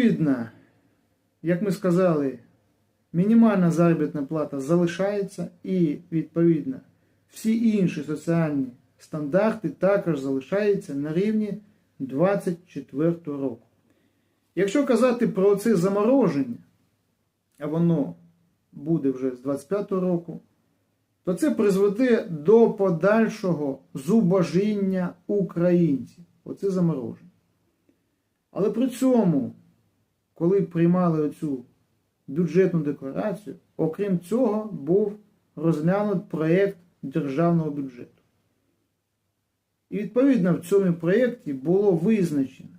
Відповідно, як ми сказали, мінімальна заробітна плата залишається і, відповідно, всі інші соціальні стандарти також залишаються на рівні 24 року. Якщо казати про це замороження, а воно буде вже з 25 року, то це призведе до подальшого зубожіння українців. Оце замороження. Але при цьому, коли приймали оцю бюджетну декларацію, окрім цього, був розглянут проєкт державного бюджету. І відповідно в цьому проєкті було визначено,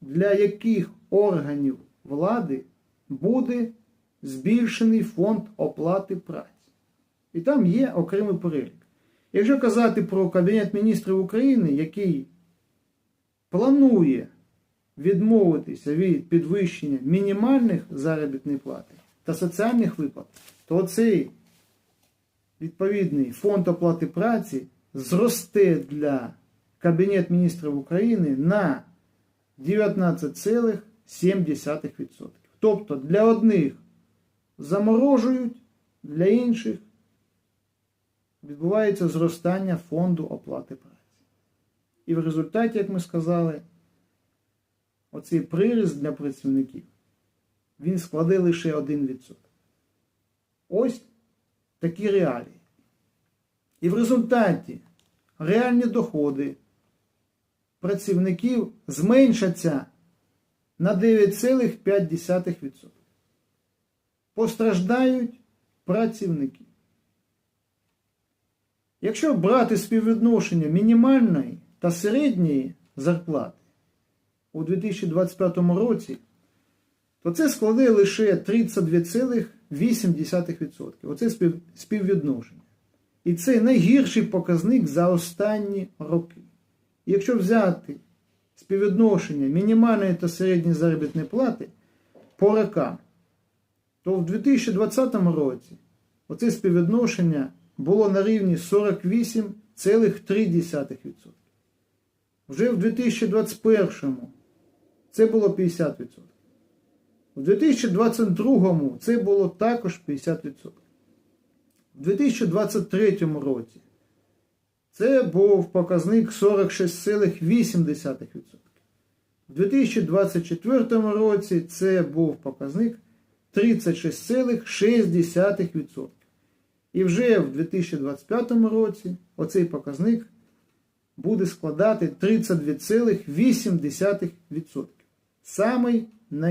для яких органів влади буде збільшений фонд оплати праці. І там є окремий перелік. Якщо казати про Кабінет міністрів України, який планує відмовитися від підвищення мінімальних заробітних плат та соціальних виплат, то цей відповідний фонд оплати праці зросте для Кабінет міністрів України на 19,7%. Тобто для одних заморожують, для інших відбувається зростання фонду оплати праці. І в результаті, як ми сказали, оцей приріст для працівників, він складе лише 1%. Ось такі реалії. І в результаті реальні доходи працівників зменшаться на 9,5%. Постраждають працівники. Якщо брати співвідношення мінімальної та середньої зарплати у 2025 році, то це складе лише 32,8%. Оце спів, співвідношення. І це найгірший показник за останні роки. Якщо взяти співвідношення мінімальної та середньої заробітної плати по рокам, то в 2020 році оце співвідношення було на рівні 48,3%. Вже в 2021 це було 50%. У 2022 це було також 50%. У 2023 році це був показник 46,8%. У 2024 році це був показник 36,6%. І вже в 2025 році оцей показник буде складати 32,8%. Самий найгірший.